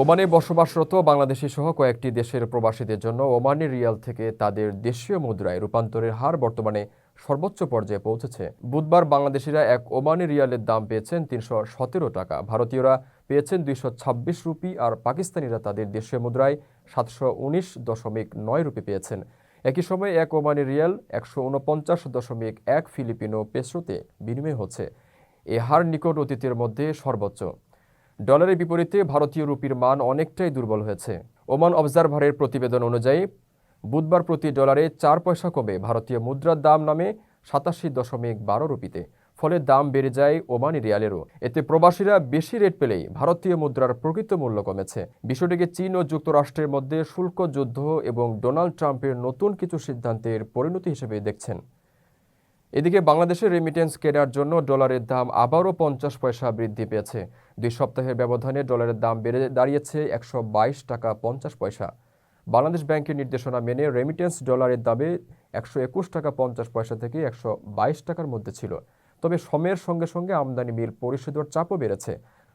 ওমানে বসবাসরত বাংলাদেশি সহ কয়েকটি দেশের প্রবাসীদের জন্য ওমানি রিয়াল থেকে তাদের দেশীয় মুদ্রায় রূপান্তরের হার বর্তমানে সর্বোচ্চ পর্যায়ে পৌঁছেছে। বুধবার বাংলাদেশিরা এক ওমানি রিয়ালের দাম পেয়েছেন তিনশো সতেরো টাকা। ভারতীয়রা পেয়েছেন দুইশো ছাব্বিশ রুপি আর পাকিস্তানিরা তাদের দেশীয় মুদ্রায় সাতশো উনিশ দশমিক নয় রুপি পেয়েছেন। একই সময় এক ওমানি রিয়াল একশো উনপঞ্চাশ দশমিক এক ফিলিপিনো পেসোতে বিনিময় হচ্ছে। এ হার নিকট অতীতের মধ্যে সর্বোচ্চ। ডলারের বিপরীতে ভারতীয় রুপির মান অনেকটাই দুর্বল হয়েছে। ওমান অবজারভারের প্রতিবেদন অনুযায়ী, বুধবার প্রতি ডলারে চার পয়সা কমে ভারতীয় মুদ্রার দাম নামে সাতাশি দশমিক বারো রুপিতে, ফলে দাম বেড়ে যায় ওমানি রিয়ালেরও। এতে প্রবাসীরা বেশি রেট পেলেই ভারতীয় মুদ্রার প্রকৃত মূল্য কমেছে। বিষয়টিকে চীন ও যুক্তরাষ্ট্রের মধ্যে শুল্ক যুদ্ধ এবং ডোনাল্ড ট্রাম্পের নতুন কিছু সিদ্ধান্তের পরিণতি হিসেবে দেখছেন। এদিকে বাংলাদেশের রেমিটেন্স কেনার জন্য ডলারের দাম আবারও পঞ্চাশ পয়সা বৃদ্ধি পেয়েছে। দুই সপ্তাহের ব্যবধানে ডলারের দাম বেড়ে দাঁড়িয়েছে একশো বাইশ টাকা পঞ্চাশ পয়সা। বাংলাদেশ ব্যাংকের নির্দেশনা মেনে রেমিটেন্স ডলারের দামে একশো একুশ টাকা পঞ্চাশ পয়সা থেকে একশো বাইশ টাকার মধ্যে ছিল। তবে সময়ের সঙ্গে সঙ্গে আমদানি বিল পরিশোধের চাপও বেড়েছে।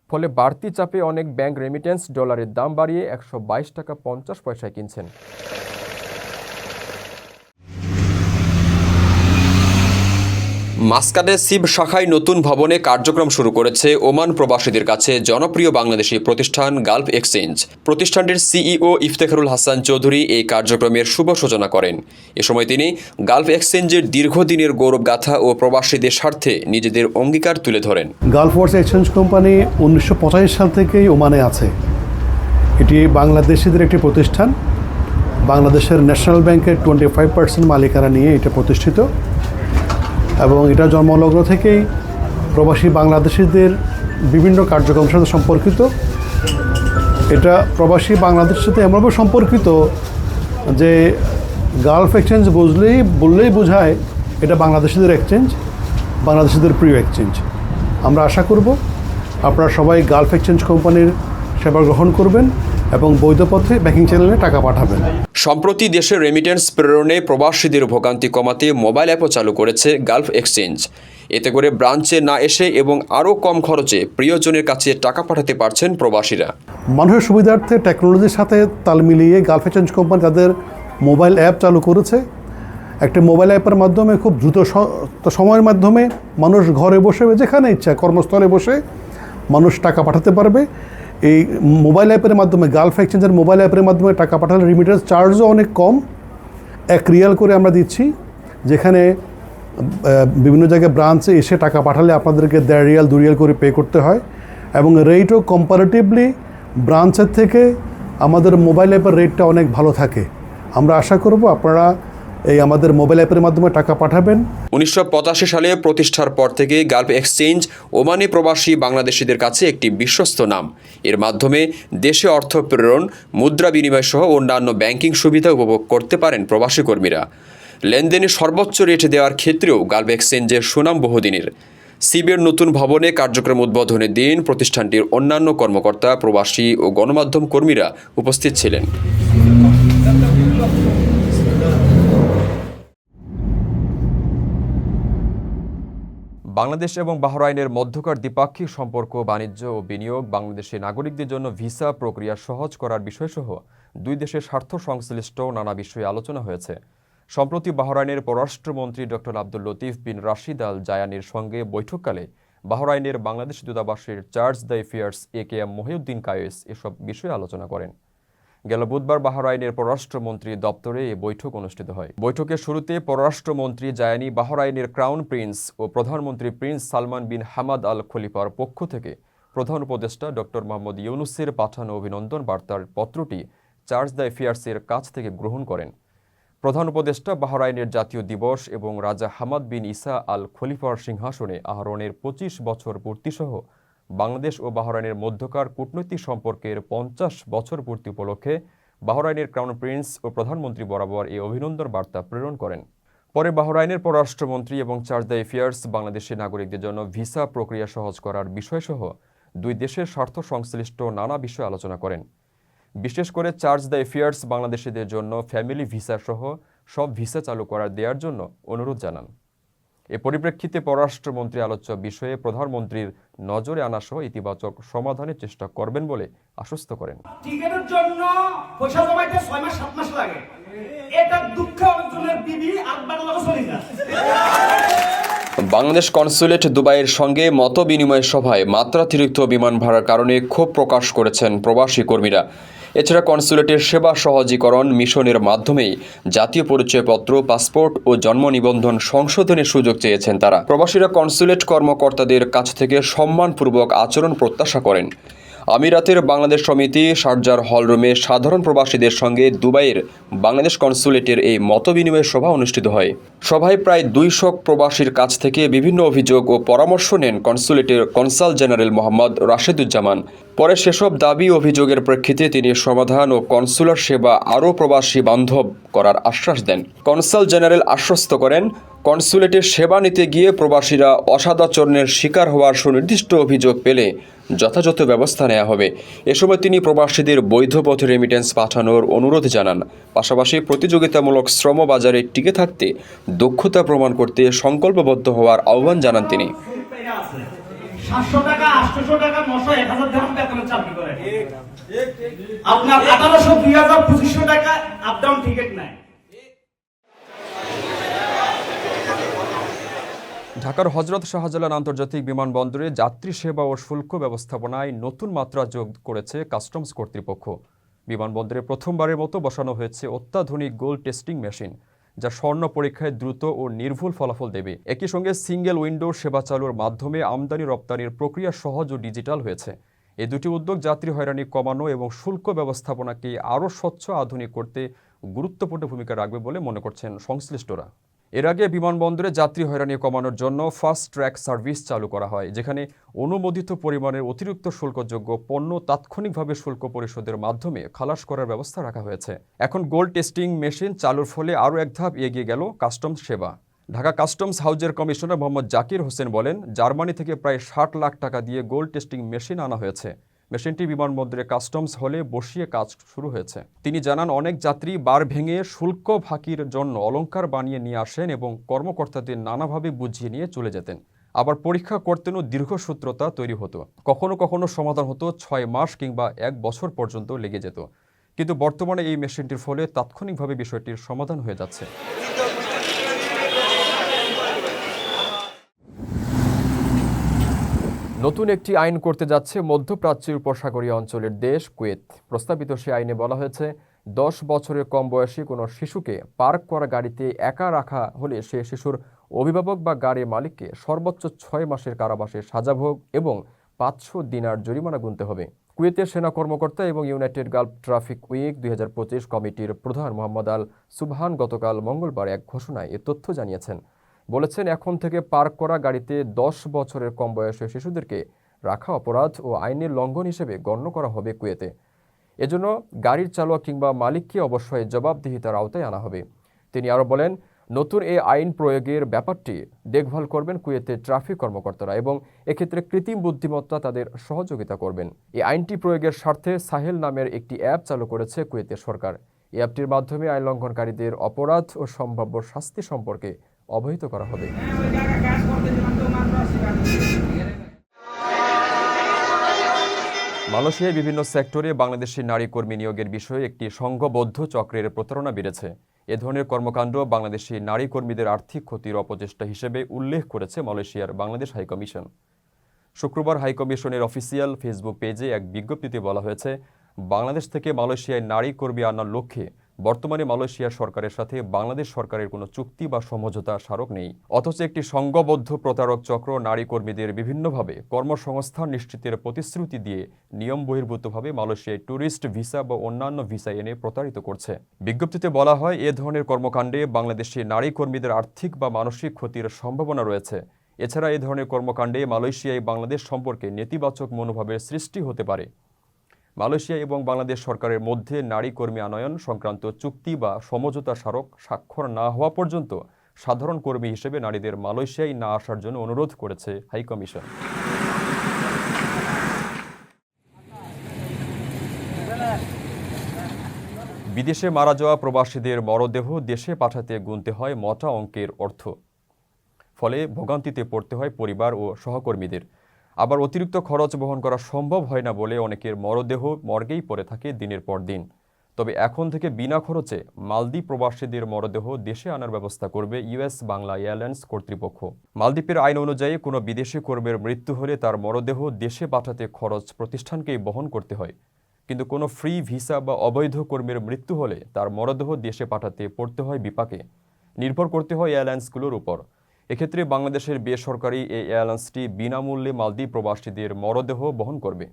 ফলে বাড়তি চাপে অনেক ব্যাংক রেমিটেন্স ডলারের দাম বাড়িয়ে একশো বাইশ টাকা পঞ্চাশ পয়সায় কিনছেন। মাস্কাটে সিব শাখায় নতুন ভবনে কার্যক্রম শুরু করেছে ওমান প্রবাসীদের কাছে জনপ্রিয় বাংলাদেশি প্রতিষ্ঠান গালফ এক্সচেঞ্জ। প্রতিষ্ঠানটির সিইও ইফতেখারুল হাসান চৌধুরী এই কার্যক্রমের শুভ সূচনা করেন। এ সময় তিনি গালফ এক্সচেঞ্জের দীর্ঘদিনের গৌরবগাথা ও প্রবাসীদের স্বার্থে নিজেদের অঙ্গীকার তুলে ধরেন। গালফ ওয়ার্স এক্সচেঞ্জ কোম্পানি উনিশশো সাল থেকেই ওমানে আছে। এটি বাংলাদেশিদের একটি প্রতিষ্ঠান। বাংলাদেশের ন্যাশনাল ব্যাংকের টোয়েন্টি ফাইভ পার্সেন্ট মালিকানা নিয়ে এটা প্রতিষ্ঠিত। এবং এটা জন্মলগ্ন থেকেই প্রবাসী বাংলাদেশিদের বিভিন্ন কার্যক্রমের সাথে সম্পর্কিত। এটা প্রবাসী বাংলাদেশের সাথে এমনভাবে সম্পর্কিত যে গালফ এক্সচেঞ্জ বুঝলেই বললেই বোঝায় এটা বাংলাদেশিদের এক্সচেঞ্জ বাংলাদেশিদের প্রিয় এক্সচেঞ্জ আমরা আশা করব আপনারা সবাই গালফ এক্সচেঞ্জ কোম্পানির সেবা গ্রহণ করবেন। এবং বৈধ পথে ব্যাংকিং চ্যানেলে টাকা পাঠাবেন। সম্প্রতি দেশের রেমিটেন্স প্রেরণে প্রবাসীদের ভোগান্তি কমাতে মোবাইল অ্যাপও চালু করেছে গালফ এক্সচেঞ্জ এতে করে ব্রাঞ্চে না এসে এবং আরও কম খরচে প্রিয়জনের কাছে টাকা পাঠাতে পারছেন প্রবাসীরা। মানুষের সুবিধার্থে টেকনোলজির সাথে তাল মিলিয়ে গালফ এক্সচেঞ্জ কোম্পানি তাদের মোবাইল অ্যাপ চালু করেছে একটা মোবাইল অ্যাপের মাধ্যমে খুব দ্রুত সময়ের মাধ্যমে মানুষ ঘরে বসে যেখানে ইচ্ছা কর্মস্থলে বসে মানুষ টাকা পাঠাতে পারবে। এই মোবাইল অ্যাপের মাধ্যমে গালফ এক্সচেঞ্জের মোবাইল অ্যাপের মাধ্যমে টাকা পাঠালে রিমিটেন্স চার্জও অনেক কম। এক রিয়াল করে আমরা দিচ্ছি, যেখানে বিভিন্ন জায়গায় ব্রাঞ্চে এসে টাকা পাঠালে আপনাদেরকে দেড় রিয়াল দু রিয়াল করে পে করতে হয় এবং রেটও কম্পারেটিভলি ব্রাঞ্চের থেকে আমাদের মোবাইল অ্যাপের রেটটা অনেক ভালো থাকে। আমরা আশা করব আপনারা এই আমাদের মোবাইল অ্যাপের মাধ্যমে টাকা পাঠাবেন। উনিশশো পঁচাশি সালে প্রতিষ্ঠার পর থেকে গালফ এক্সচেঞ্জ ওমানে প্রবাসী বাংলাদেশিদের কাছে একটি বিশ্বস্ত নাম। এর মাধ্যমে দেশে অর্থ প্রেরণ, মুদ্রা বিনিময় সহ অন্যান্য ব্যাংকিং সুবিধা উপভোগ করতে পারেন প্রবাসী কর্মীরা। লেনদেনে সর্বোচ্চ রেট দেওয়ার ক্ষেত্রেও গালফ এক্সচেঞ্জের সুনাম বহুদিনের। সিবের নতুন ভবনে কার্যক্রম উদ্বোধনের দিন প্রতিষ্ঠানটির অন্যান্য কর্মকর্তা, প্রবাসী ও গণমাধ্যম কর্মীরা উপস্থিত ছিলেন। বাংলাদেশ এবং বাহরাইনের মধ্যকার দ্বিপাক্ষিক সম্পর্ক, বাণিজ্য ও বিনিয়োগ বাংলাদেশের নাগরিকদের জন্য ভিসা প্রক্রিয়া সহজ করার বিষয়সহ দুই দেশের স্বার্থ সংশ্লিষ্ট নানা বিষয়ে আলোচনা হয়েছে। সম্প্রতি বাহরাইনের পররাষ্ট্রমন্ত্রী doctor Abdul Latif bin Rashid Al জায়ানির সঙ্গে বৈঠককালে বাহরাইনের বাংলাদেশ দূতাবাসের chargé d' affaires A K M Mohiuddin Kayes এসব বিষয়ে আলোচনা করেন। গেল বুধবার বাহরাইনের পররাষ্ট্রমন্ত্রী দপ্তরে এ বৈঠক অনুষ্ঠিত হয়। বৈঠকের শুরুতে পররাষ্ট্রমন্ত্রী জায়ানি বাহরাইনের ক্রাউন প্রিন্স ও প্রধানমন্ত্রী prince Salman bin Hamad Al খলিফার পক্ষ থেকে প্রধান উপদেষ্টা ডক্টর মোহাম্মদ ইউনুসের পাঠানো অভিনন্দন বার্তার পত্রটি চার্জ দ্য এফেয়ার্সের কাছ থেকে গ্রহণ করেন। প্রধান উপদেষ্টা বাহরাইনের জাতীয় দিবস এবং রাজা হামাদ বিন ইসা আল খলিফার সিংহাসনে আহরণের পঁচিশ বছর পূর্তিসহ বাংলাদেশ ও বাহরাইনের মধ্যকার কূটনৈতিক সম্পর্কের পঞ্চাশ বছর পূর্তি উপলক্ষে বাহরাইনের ক্রাউন প্রিন্স ও প্রধানমন্ত্রী বরাবর এই অভিনন্দন বার্তা প্রেরণ করেন। পরে বাহরাইনের পররাষ্ট্রমন্ত্রী এবং চার্জ দ্য এফেয়ার্স বাংলাদেশের নাগরিকদের জন্য ভিসা প্রক্রিয়া সহজ করার বিষয়সহ দুই দেশের স্বার্থ সংশ্লিষ্ট নানা বিষয় আলোচনা করেন। বিশেষ করে চার্জ দ্য এফেয়ার্স বাংলাদেশিদের জন্য ফ্যামিলি ভিসা সহ সব ভিসা চালু করার দেওয়ার জন্য অনুরোধ জানান। এ পরিপ্রেক্ষিতে পররাষ্ট্রমন্ত্রী আলোচ্য বিষয়ে প্রধানমন্ত্রীর নজরে আনাসহ ইতিবাচক সমাধানের চেষ্টা করবেন বলে আশ্বস্ত করেন। টিকেটের জন্য পয়সা জমাইতে ছয় মাস সাত মাস লাগে। এটা দুঃখ অর্জনের বিবি চলে বাংলাদেশ কনসুলেট দুবাইয়ের সঙ্গে মত বিনিময় সভায় মাত্রাতিরিক্ত বিমান ভাড়ার কারণে ক্ষোভ প্রকাশ করেছেন প্রবাসী কর্মীরা। এছাড়া কনসুলেটের সেবা সহজীকরণ মিশনের মাধ্যমে জাতীয় পরিচয়পত্র, পাসপোর্ট ও জন্ম নিবন্ধন সংশোধনের সুযোগ চেয়েছেন তারা। প্রবাসীরা কনসুলেট কর্মকর্তাদের কাছ থেকে সম্মানপূর্বক আচরণ প্রত্যাশা করেন। আমিরাতের বাংলাদেশ সমিতি শারজার হলরুমে সাধারণ প্রবাসীদের সঙ্গে দুবাইয়ের বাংলাদেশ কনসুলেটের এই মতবিনিময় সভা অনুষ্ঠিত হয়। সভায় প্রায় দুইশো প্রবাসীর কাছ থেকে বিভিন্ন অভিযোগ ও পরামর্শ নেন কনসুলেটের কনসাল জেনারেল মোহাম্মদ রাশেদুজ্জামান। পরে সেসব দাবি অভিযোগের প্রেক্ষিতে তিনি সমাধান ও কনসুলার সেবা আরও প্রবাসী বান্ধব করার আশ্বাস দেন। কনসাল জেনারেল আশ্বস্ত করেন, কনসুলেটের সেবা নিতে গিয়ে প্রবাসীরা অসাদাচরণের শিকার হওয়ার সুনির্দিষ্ট অভিযোগ পেলে যথাযথ ব্যবস্থা নেওয়া হবে। এ সময় তিনি প্রবাসীদের বৈধ পথে রেমিটেন্স পাঠানোর অনুরোধ জানান। পাশাপাশি প্রতিযোগিতামূলক শ্রম বাজারে টিকে থাকতে দক্ষতা প্রমাণ করতে সংকল্পবদ্ধ হওয়ার আহ্বান জানান তিনি। আপনার আঠারোশো, দুই হাজার, পঁচিশশো টাকা টিকিট ঢাকার হজরত শাহজালাল আন্তর্জাতিক বিমানবন্দরে যাত্রী সেবা ও শুল্ক ব্যবস্থাপনায় নতুন মাত্রা যোগ করেছে কাস্টমস কর্তৃপক্ষ। বিমানবন্দরে প্রথমবারের মতো বসানো হয়েছে অত্যাধুনিক গোল টেস্টিং মেশিন, যা স্বর্ণ পরীক্ষায় দ্রুত ও নির্ভুল ফলাফল দেবে। একই সঙ্গে সিঙ্গেল উইন্ডো সেবা চালুর মাধ্যমে আমদানি রপ্তানির প্রক্রিয়া সহজ ও ডিজিটাল হয়েছে। এই দুটি উদ্যোগ যাত্রী হয়রানি কমানো এবং শুল্ক ব্যবস্থাপনাকে আরও স্বচ্ছ, আধুনিক করতে গুরুত্বপূর্ণ ভূমিকা রাখবে বলে মনে করছেন সংশ্লিষ্টরা। এর আগে বিমানবন্দরে যাত্রী হয়রানি কমানোর জন্য ফাস্ট ট্র্যাক সার্ভিস চালু করা হয়, যেখানে অনুমোদিত পরিমাণের অতিরিক্ত শুল্কযোগ্য পণ্য তাৎক্ষণিকভাবে শুল্ক পরিশোধের মাধ্যমে খালাস করার ব্যবস্থা রাখা হয়েছে। এখন গোল্ড টেস্টিং মেশিন চালুর ফলে আরও এক ধাপ এগিয়ে গেল কাস্টমস সেবা। ঢাকা কাস্টমস হাউজের কমিশনার মোহাম্মদ জাকির হোসেন বলেন, জার্মানি থেকে প্রায় ষাট লাখ টাকা দিয়ে গোল্ড টেস্টিং মেশিন আনা হয়েছে। মেশিনটি বিমানবন্দরে কাস্টমস হলে বসিয়ে কাজ শুরু হয়েছে। তিনি জানান, অনেক যাত্রী বার ভেঙে শুল্ক ফাঁকির জন্য অলংকার বানিয়ে নিয়ে আসেন এবং কর্মকর্তাদের নানাভাবে বুঝিয়ে নিয়ে চলে যেতেন। আবার পরীক্ষা করতেনও দীর্ঘসূত্রতা তৈরি হতো। কখনো কখনো সমাধান হতো ছয় মাস কিংবা এক বছর পর্যন্ত লেগে যেত। কিন্তু বর্তমানে এই মেশিনটির ফলে তাৎক্ষণিকভাবে বিষয়টির সমাধান হয়ে যাচ্ছে। নতুন একটি আইন করতে যাচ্ছে মধ্যপ্রাচ্যের উপসাগরীয় অঞ্চলের দেশ কুয়েত। প্রস্তাবিত সে আইনে বলা হয়েছে, দশ বছরের কম বয়সী কোনো শিশুকে পার্ক করা গাড়িতে একা রাখা হলে সে শিশুর অভিভাবক বা গাড়ির মালিককে সর্বোচ্চ ছয় মাসের কারাবাসের সাজাভোগ এবং পাঁচশো দিনার জরিমানা গুনতে হবে। কুয়েতের সেনা কর্মকর্তা এবং ইউনাইটেড গালফ ট্রাফিক উইক দুই হাজার পঁচিশ কমিটির প্রধান মোহাম্মদ আল সুবহান গতকাল মঙ্গলবার এক ঘোষণায় এ তথ্য জানিয়েছেন। বলেছেন, এখন থেকে পার্ক করা গাড়িতে দশ বছরের কম বয়সী শিশুদেরকে রাখা অপরাধ ও আইনের লঙ্ঘন হিসেবে গণ্য করা হবে কুয়েতে। এজন্য গাড়ির চালক কিংবা মালিককে অবশ্যই জবাবদিহিতার আওতায় আনা হবে। তিনি আরও বলেন, নতুন এই আইন প্রয়োগের ব্যাপারটি দেখভাল করবেন কুয়েতে ট্রাফিক কর্মকর্তারা এবং এক্ষেত্রে কৃত্রিম বুদ্ধিমত্তা তাদের সহযোগিতা করবেন। এই আইনটি প্রয়োগের স্বার্থে সাহেল নামের একটি অ্যাপ চালু করেছে কুয়েতের সরকার। এই অ্যাপটির মাধ্যমে আইন লঙ্ঘনকারীদের অপরাধ ও সম্ভাব্য শাস্তি সম্পর্কে অবহিত করা হবে। মালয়েশিয়ায় বিভিন্ন সেক্টরে বাংলাদেশি নারী কর্মী নিয়োগের বিষয়ে একটি সংঘবদ্ধ চক্রের প্রতারণা বেড়েছে। এ ধরনের কর্মকাণ্ড বাংলাদেশি নারী কর্মীদের আর্থিক ক্ষতির অপচেষ্টা হিসেবে উল্লেখ করেছে মালয়েশিয়ার বাংলাদেশ হাইকমিশন। শুক্রবার হাইকমিশনের অফিসিয়াল ফেসবুক পেজে এক বিজ্ঞপ্তিতে বলা হয়েছে, বাংলাদেশ থেকে মালয়েশিয়ায় নারী কর্মী আনার লক্ষ্যে বর্তমানে মালয়েশিয়ার সরকারের সাথে বাংলাদেশ সরকারের কোনো চুক্তি বা সমঝোতা স্মারক নেই। অথচ একটি সংঘবদ্ধ প্রতারক চক্র নারী কর্মীদের বিভিন্নভাবে কর্মসংস্থান নিশ্চিতের প্রতিশ্রুতি দিয়ে নিয়ম বহির্ভূতভাবে মালয়েশিয়ায় ট্যুরিস্ট ভিসা বা অন্যান্য ভিসা এনে প্রতারিত করছে। বিজ্ঞপ্তিতে বলা হয়, এ ধরনের কর্মকাণ্ডে বাংলাদেশি নারী কর্মীদের আর্থিক বা মানসিক ক্ষতির সম্ভাবনা রয়েছে। এছাড়া এ ধরনের কর্মকাণ্ডে মালয়েশিয়ায় বাংলাদেশ সম্পর্কে নেতিবাচক মনোভাবের সৃষ্টি হতে পারে। মালয়েশিয়া এবং বাংলাদেশ সরকারের মধ্যে নারী কর্মী আনয়ন সংক্রান্ত চুক্তি বা সমঝোতা স্মারক স্বাক্ষর না হওয়া পর্যন্ত সাধারণ কর্মী হিসেবে নারীদের মালয়েশিয়ায় না আসার জন্য অনুরোধ করেছে হাইকমিশন বিদেশে মারা যাওয়া প্রবাসীদের মরদেহ দেশে পাঠাতে গুনতে হয় মটা অঙ্কের অর্থ। ফলে ভোগান্তিতে পড়তে হয় পরিবার ও সহকর্মীদের। আবার অতিরিক্ত খরচ বহন করা সম্ভব হয় না বলে অনেকের মরদেহ মর্গেই পড়ে থাকে দিনের পর দিন। তবে এখন থেকে বিনা খরচে মালদ্বীপ প্রবাসীদের মরদেহ দেশে আনার ব্যবস্থা করবে ইউএস বাংলা এয়ারলাইন্স কর্তৃপক্ষ। মালদ্বীপের আইন অনুযায়ী কোনো বিদেশি কর্মীর মৃত্যু হলে তার মরদেহ দেশে পাঠাতে খরচ প্রতিষ্ঠানকেই বহন করতে হয়। কিন্তু কোনো ফ্রি ভিসা বা অবৈধ কর্মীর মৃত্যু হলে তার মরদেহ দেশে পাঠাতে পড়তে হয় বিপাকে। নির্ভর করতে হয় এয়ারলাইন্সগুলোর উপর। এক্ষেত্রে বাংলাদেশের বেসরকারি এই এয়ারলাইন্সটি বিনামূল্যে মালদ্বীপ প্রবাসীদের মরদেহ বহন করবে।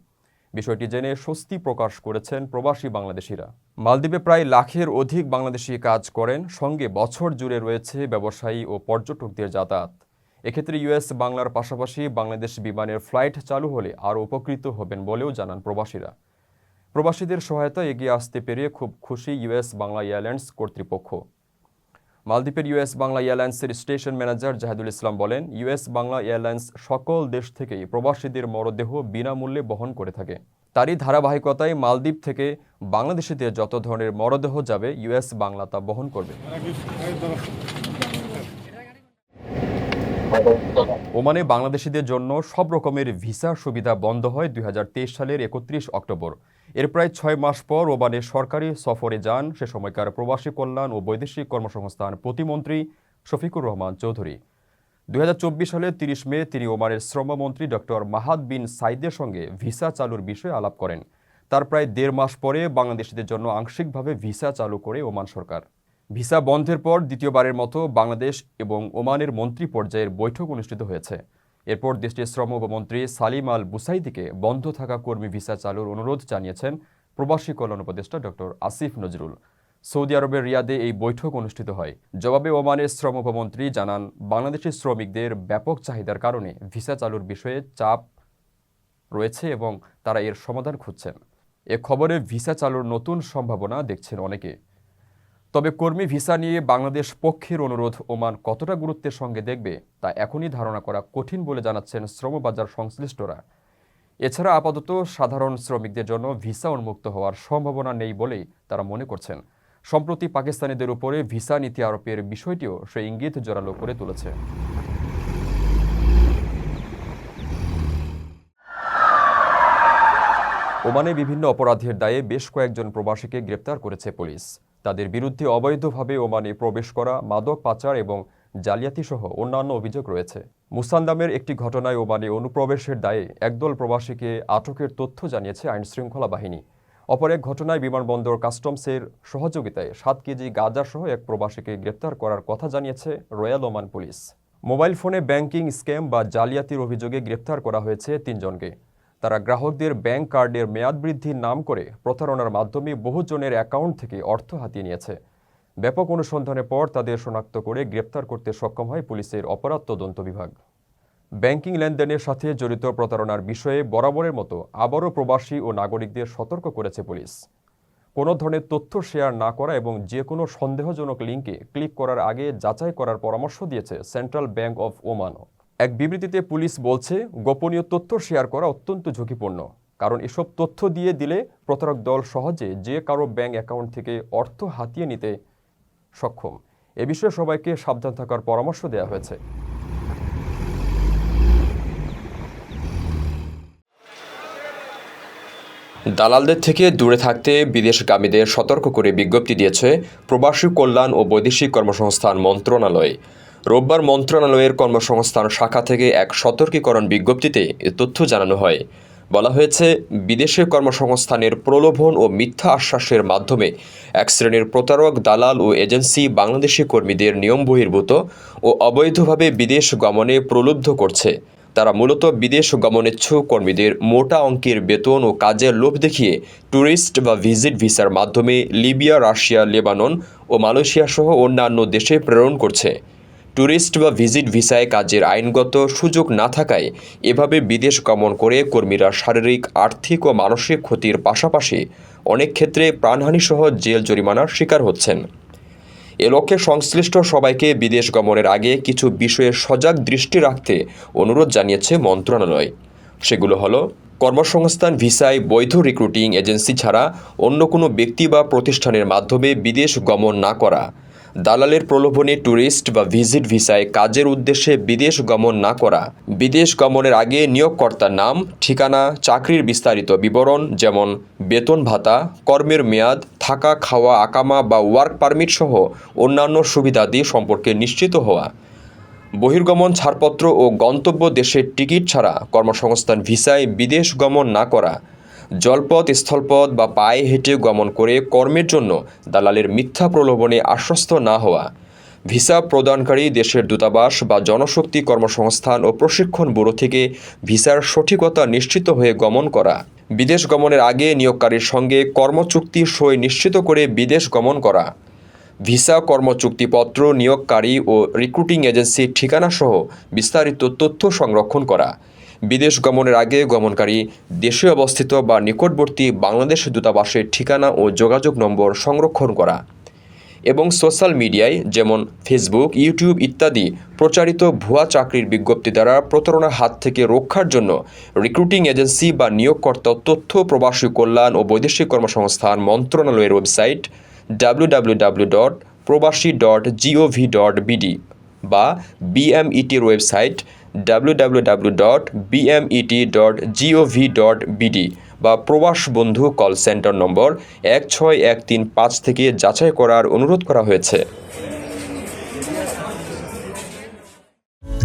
বিষয়টি জেনে স্বস্তি প্রকাশ করেছেন প্রবাসী বাংলাদেশিরা। মালদ্বীপে প্রায় লাখের অধিক বাংলাদেশি কাজ করেন, সঙ্গে বছর জুড়ে রয়েছে ব্যবসায়ী ও পর্যটকদের যাতায়াত। এক্ষেত্রে ইউএস বাংলার পাশাপাশি বাংলাদেশ বিমানের ফ্লাইট চালু হলে আরও উপকৃত হবেন বলেও জানান প্রবাসীরা। প্রবাসীদের সহায়তা এগিয়ে আসতে পেরে খুব খুশি ইউএস বাংলা এয়ারলাইন্স কর্তৃপক্ষ। মালদ্বীপের ইউএস বাংলা এয়ারলাইন্সের স্টেশন ম্যানেজার জাহেদুল ইসলাম বলেন ইউএস বাংলা এয়ারলাইন্স সকল দেশ থেকেই প্রবাসীদের মরদেহ বিনামূল্যে বহন করে থাকে। তারই ধারাবাহিকতায় মালদ্বীপ থেকে বাংলাদেশিদের যত ধরনের মরদেহ যাবে ইউএস বাংলা তা বহন করবে। ওমানে বাংলাদেশিদের জন্য সব রকমের ভিসা সুবিধা বন্ধ হয় দুই হাজার তেইশ সালের একত্রিশ অক্টোবর। এর প্রায় ছয় মাস পর ওমানে সরকারি সফরে যান সে সময়কার প্রবাসী কল্যাণ ও বৈদেশিক কর্মসংস্থান প্রতিমন্ত্রী শফিকুর রহমান চৌধুরী। দুই হাজার চব্বিশ সালের তিরিশ মে তিনি ওমানের শ্রমমন্ত্রী ডক্টর মাহাদ বিন সাইদের সঙ্গে ভিসা চালুর বিষয়ে আলাপ করেন। তার প্রায় দেড় মাস পরে বাংলাদেশিদের জন্য আংশিকভাবে ভিসা চালু করে ওমান সরকার। ভিসা বন্ধের পর দ্বিতীয়বারের মতো বাংলাদেশ এবং ওমানের মন্ত্রী পর্যায়ের বৈঠক অনুষ্ঠিত হয়েছে। এরপর দেশটির শ্রম উপমন্ত্রী সালিম আল বুসাইদিকে বন্ধ থাকা কর্মী ভিসা চালুর অনুরোধ জানিয়েছেন প্রবাসী কল্যাণ উপদেষ্টা ডক্টর আসিফ নজরুল। সৌদি আরবের রিয়াদে এই বৈঠক অনুষ্ঠিত হয়। জবাবে ওমানের শ্রম উপমন্ত্রী জানান, বাংলাদেশি শ্রমিকদের ব্যাপক চাহিদার কারণে ভিসা চালুর বিষয়ে চাপ রয়েছে এবং তারা এর সমাধান খুঁজছেন। এ খবরে ভিসা চালুর নতুন সম্ভাবনা দেখছেন অনেকে। তবে কর্মী ভিসা নিয়ে বাংলাদেশ পক্ষের অনুরোধ ওমান কতটা গুরুত্বের সঙ্গে দেখবে, তা এখনই ধারণা করা কঠিন বলে জানাচ্ছেন শ্রমবাজার সংশ্লিষ্টরা। এছাড়া আপাতত সাধারণ শ্রমিকদের জন্য ভিসা উন্মুক্ত হওয়ার সম্ভাবনা নেই বলেই তারা মনে করছেন। সম্প্রতি পাকিস্তানিদের উপরে ভিসা নীতি আরোপের বিষয়টিও সে ইঙ্গিত জোরালো করে তুলেছে। ওমানে বিভিন্ন অপরাধের দায়ে বেশ কয়েকজন প্রবাসীকে গ্রেপ্তার করেছে পুলিশ। তাদের বিরুদ্ধে অবৈধভাবে ওমানে প্রবেশ করা, মাদক পাচার এবং জালিয়াতি সহ অন্যান্য অভিযোগ রয়েছে। মুসান্দামের একটি ঘটনায় ওমানে অনুপ্রবেশের দায়ে একদল প্রবাসীকে আটকের তথ্য জানিয়েছে আইনশৃঙ্খলা বাহিনী। অপর এক ঘটনায় বিমানবন্দর কাস্টমসের সহযোগিতায় সাত কেজি গাঁজা সহ এক প্রবাসীকে গ্রেপ্তার করার কথা জানিয়েছে রয়্যাল ওমান পুলিশ। মোবাইল ফোনে ব্যাংকিং স্ক্যাম বা জালিয়াতির অভিযোগে গ্রেপ্তার করা হয়েছে তিনজনকে। তারা গ্রাহকদের ব্যাংক কার্ডের মেয়াদ বৃদ্ধির নাম করে প্রতারণার মাধ্যমে বহুজনের অ্যাকাউন্ট থেকে অর্থ হাতিয়ে নিয়েছে। ব্যাপক অনুসন্ধানের পর তাদের শনাক্ত করে গ্রেপ্তার করতে সক্ষম হয় পুলিশের অপরাধ তদন্ত বিভাগ। ব্যাংকিং লেনদেনের সাথে জড়িত প্রতারণার বিষয়ে বরাবরের মতো আবারও প্রবাসী ও নাগরিকদের সতর্ক করেছে পুলিশ। কোনো ধরনের তথ্য শেয়ার না করা এবং যে কোনো সন্দেহজনক লিঙ্কে ক্লিক করার আগে যাচাই করার পরামর্শ দিয়েছে সেন্ট্রাল ব্যাংক অফ ওমানও। এক বিবৃতিতে পুলিশ বলছে, গোপনীয় তথ্য শেয়ার করা অত্যন্ত ঝুঁকিপূর্ণ, কারণ এসব তথ্য দিয়ে দিলে প্রতারক দল সহজে যে কারও ব্যাংক অ্যাকাউন্ট থেকে অর্থ হাতিয়ে নিতে সক্ষম। এ বিষয়ে সবাইকে সাবধান থাকার পরামর্শ দেওয়া হয়েছে। দালালদের থেকে দূরে থাকতে বিদেশগামীদের সতর্ক করে বিজ্ঞপ্তি দিয়েছে প্রবাসী কল্যাণ ও বৈদেশিক কর্মসংস্থান মন্ত্রণালয়। রোববার মন্ত্রণালয়ের কর্মসংস্থান শাখা থেকে এক সতর্কীকরণ বিজ্ঞপ্তিতে তথ্য জানানো হয়। বলা হয়েছে, বিদেশে কর্মসংস্থানের প্রলোভন ও মিথ্যা আশ্বাসের মাধ্যমে এক শ্রেণির প্রতারক, দালাল ও এজেন্সি বাংলাদেশি কর্মীদের নিয়ম বহির্ভূত ও অবৈধভাবে বিদেশ গমনে প্রলুব্ধ করছে। তারা মূলত বিদেশ গমনেচ্ছুক কর্মীদের মোটা অঙ্কের বেতন ও কাজের লোভ দেখিয়ে ট্যুরিস্ট বা ভিজিট ভিসার মাধ্যমে লিবিয়া, রাশিয়া, লেবানন ও মালয়েশিয়া সহ অন্যান্য দেশে প্রেরণ করছে। ট্যুরিস্ট বা ভিজিট ভিসায় কাজের আইনগত সুযোগ না থাকায় এভাবে বিদেশ গমন করে কর্মীরা শারীরিক, আর্থিক ও মানসিক ক্ষতির পাশাপাশি অনেক ক্ষেত্রে প্রাণহানিসহ জেল জরিমানার শিকার হচ্ছেন। এ লক্ষ্যে সংশ্লিষ্ট সবাইকে বিদেশ গমনের আগে কিছু বিষয়ে সজাগ দৃষ্টি রাখতে অনুরোধ জানিয়েছে মন্ত্রণালয়। সেগুলো হলো, কর্মসংস্থান ভিসায় বৈধ রিক্রুটিং এজেন্সি ছাড়া অন্য কোনো ব্যক্তি বা প্রতিষ্ঠানের মাধ্যমে বিদেশ গমন না করা দালালের প্রলোভনে ট্যুরিস্ট বা ভিজিট ভিসায় কাজের উদ্দেশ্যে বিদেশ গমন না করা। বিদেশ গমনের আগে নিয়োগকর্তার নাম, ঠিকানা, চাকরির বিস্তারিত বিবরণ যেমন বেতন ভাতা, কর্মের মেয়াদ, থাকা, খাওয়া, আকামা বা ওয়ার্ক পারমিট সহ অন্যান্য সুবিধাদি সম্পর্কে নিশ্চিত হওয়া। বহির্গমন ছাড়পত্র ও গন্তব্য দেশের টিকিট ছাড়া কর্মসংস্থান ভিসায় বিদেশ গমন না করা। জলপথ, স্থলপথ বা পায়ে হেঁটে গমন করে কর্মের জন্য দালালের মিথ্যা প্রলোভনে আশ্বস্ত না হওয়া। ভিসা প্রদানকারী দেশের দূতাবাস বা জনশক্তি কর্মসংস্থান ও প্রশিক্ষণ ব্যুরো থেকে ভিসার সঠিকতা নিশ্চিত হয়ে গমন করা। বিদেশ গমনের আগে নিয়োগকারীর সঙ্গে কর্মচুক্তি সই নিশ্চিত করে বিদেশ গমন করা। ভিসা কর্মচুক্তিপত্র, নিয়োগকারী ও রিক্রুটিং এজেন্সির ঠিকানাসহ বিস্তারিত তথ্য সংরক্ষণ করা। বিদেশ গমনের আগে গমনকারী দেশে অবস্থিত বা নিকটবর্তী বাংলাদেশ দূতাবাসের ঠিকানা ও যোগাযোগ নম্বর সংরক্ষণ করা এবং সোশ্যাল মিডিয়ায় যেমন ফেসবুক, ইউটিউব ইত্যাদি প্রচারিত ভুয়া চাকরির বিজ্ঞপ্তি দ্বারা প্রতারণার হাত থেকে রক্ষার জন্য রিক্রুটিং এজেন্সি বা নিয়োগকর্তা তথ্য প্রবাসী কল্যাণ ও বৈদেশিক কর্মসংস্থান মন্ত্রণালয়ের website WWW dot Probashi dot GOV dot BD বা বিএমইটির ওয়েবসাইট বিডি বা প্রবাস বন্ধু কল সেন্টার নম্বর এক ছয় এক তিন পাঁচ থেকে যাচাই করার অনুরোধ করা হয়েছে।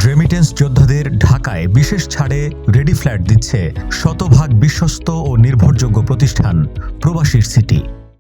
রেমিটেন্স যোদ্ধাদের ঢাকায় বিশেষ ছাড়ে রেডি ফ্ল্যাট দিচ্ছে শতভাগ বিশ্বস্ত ও নির্ভরযোগ্য প্রতিষ্ঠান, প্রবাসীর সিটি